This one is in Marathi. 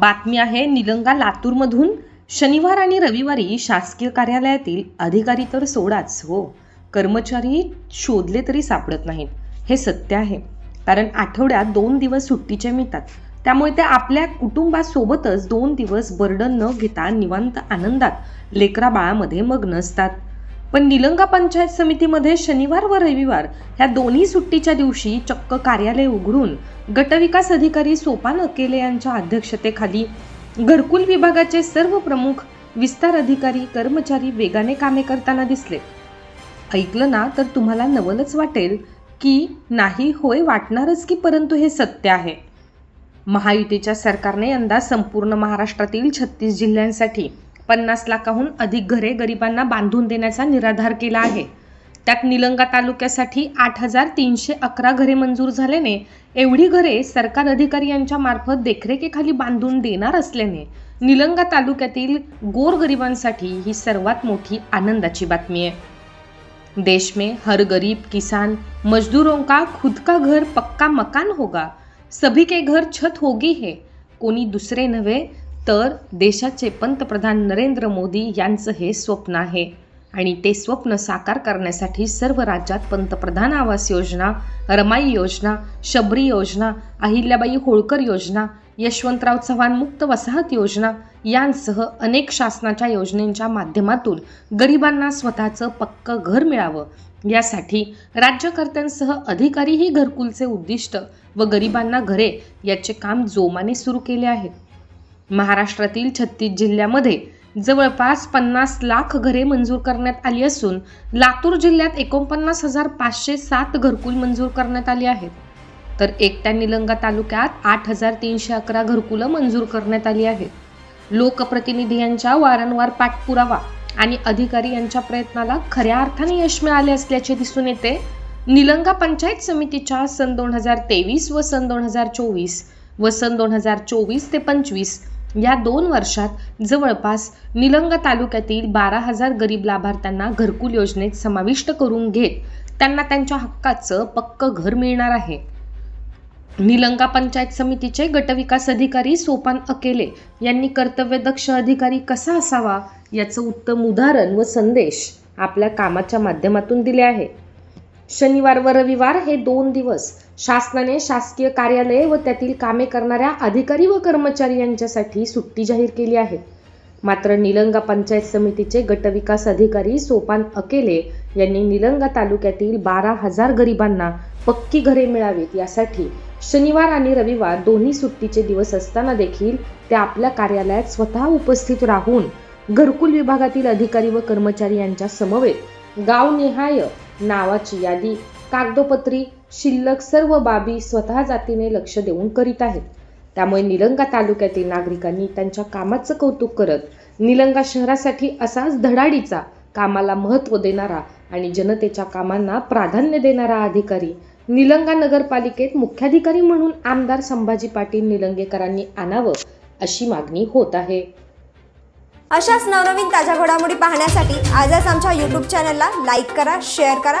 बातमी आहे निलंगा लातूरमधून. शनिवार आणि रविवारी शासकीय कार्यालयातील अधिकारी तर सोडाच हो. कर्मचारी शोधले तरी सापडत नाहीत. हे सत्य आहे. कारण आठवड्यात दोन दिवस सुट्टीचे मिळतात. त्यामुळे ते आपल्या कुटुंबासोबतच दोन दिवस बर्डन न घेता निवांत आनंदात लेकरा बाळामध्ये मग्न असतात. पण निलंगा पंचायत समितीमध्ये शनिवार व रविवार ह्या दोन्ही सुट्टीच्या दिवशी चक्क कार्यालय उघडून गटविकास अधिकारी सोपान अकेले यांच्या अध्यक्षतेखाली घरकुल विभागाचे सर्व प्रमुख विस्तार अधिकारी कर्मचारी वेगाने कामे करताना दिसले. ऐकलं ना तर तुम्हाला नवलच वाटेल की नाही होय वाटणारच की परंतु हे सत्य आहे. महायुतीच्या सरकारने यंदा संपूर्ण महाराष्ट्रातील छत्तीस जिल्ह्यांसाठी पन्नास लाखाहून अधिक घरे गरिबांना बांधून देण्याचा निराधार केला आहे. त्यात निलंगा तालुक्यासाठी आठ हजार तीनशे अकरा घरे मंजूर झाल्याने एवढी घरे सरकार अधिकारी यांच्या मार्फत देखरेखीखाली बांधून देणार असल्याने निलंगा तालुक्यातील गोरगरिबांसाठी ही सर्वात मोठी आनंदाची बातमी आहे. देश में हर गरीब किसान मजदूरों का खुद का घर पक्का मकान होगा. सभी के घर छत होगी है. कोणी दुसरे नव्हे तर देशाचे पंतप्रधान नरेंद्र मोदी यांचं हे स्वप्न आहे. आणि ते स्वप्न साकार करण्यासाठी सर्व राज्यात पंतप्रधान आवास योजना रमाई योजना शबरी योजना अहिल्याबाई होळकर योजना यशवंतराव चव्हाण मुक्त वसाहत योजना यांसह अनेक शासनाच्या योजनेच्या माध्यमातून गरिबांना स्वतःचं पक्कं घर मिळावं. यासाठी राज्यकर्त्यांसह अधिकारीही घरकुलचे उद्दिष्ट व गरिबांना घरे याचे काम जोमाने सुरू केले आहे. महाराष्ट्रातील छत्तीस जिल्ह्यामध्ये जवळपास पन्नास लाख घरे मंजूर करण्यात आली असून लातूर जिल्ह्यात एकोणपन्नास हजार पाचशे सात घरकुल मंजूर करण्यात आली आहेत. तर एकट्या निलंगा तालुक्यात आठ हजार तीनशे अकरा घरकुलं मंजूर करण्यात आली आहेत. लोकप्रतिनिधी यांच्या वारंवार पाठपुरावा आणि अधिकारी यांच्या प्रयत्नाला खऱ्या अर्थाने यश मिळाले असल्याचे दिसून येते. निलंगा पंचायत समितीच्या सन दोन हजार तेवीस व सन दोन हजार चोवीस व सन दोन हजार चोवीस ते पंचवीस या दोन वर्षात जवळपास निलंगा तालुक्यातील बारा हजार गरीब लाभार्थ्यांना घरकुल योजनेत समाविष्ट करून घेत त्यांना त्यांच्या हक्काचं पक्कं घर मिळणार आहे. निलंगा पंचायत समितीचे गटविकास अधिकारी सोपान अकेले यांनी कर्तव्यदक्ष अधिकारी कसा असावा याचं उत्तम उदाहरण व संदेश आपल्या कामाच्या माध्यमातून दिले आहे. शनिवार व रविवार हे दोन दिवस शासनाने शासकीय कार्यालये व त्यातील कामे करणाऱ्या अधिकारी व कर्मचारी यांच्यासाठी सुट्टी जाहीर केली आहे. मात्र निलंगा पंचायत समितीचे गटविकास अधिकारी सोपान अकेले यांनी निलंगा तालुक्यातील बारा हजार गरिबांना पक्की घरे मिळावीत यासाठी शनिवार आणि रविवार दोन्ही सुट्टीचे दिवस असताना देखील ते आपल्या कार्यालयात स्वतः उपस्थित राहून घरकुल विभागातील अधिकारी व कर्मचारी यांच्या समवेत गावनिहाय नावाची यादी कागदोपत्री शिल्लक सर्व बाबी स्वतः जातीने लक्ष देऊन करीत आहेत. त्यामुळे निलंगा तालुक्यातील नागरिकांनी त्यांच्या कामाचं कौतुक करत निलंगा शहरासाठी असाच धडाडीचा कामाला महत्त्व देणारा आणि जनतेच्या कामांना प्राधान्य देणारा अधिकारी निलंगा नगरपालिकेत मुख्याधिकारी म्हणून आमदार संभाजी पाटील निलंगेकरांनी आणावं अशी मागणी होत आहे. अशाच नवनवीन ताज्या घडामोडी पाहण्यासाठी आजच आमच्या यूट्यूब चॅनलला लाईक करा शेअर करा.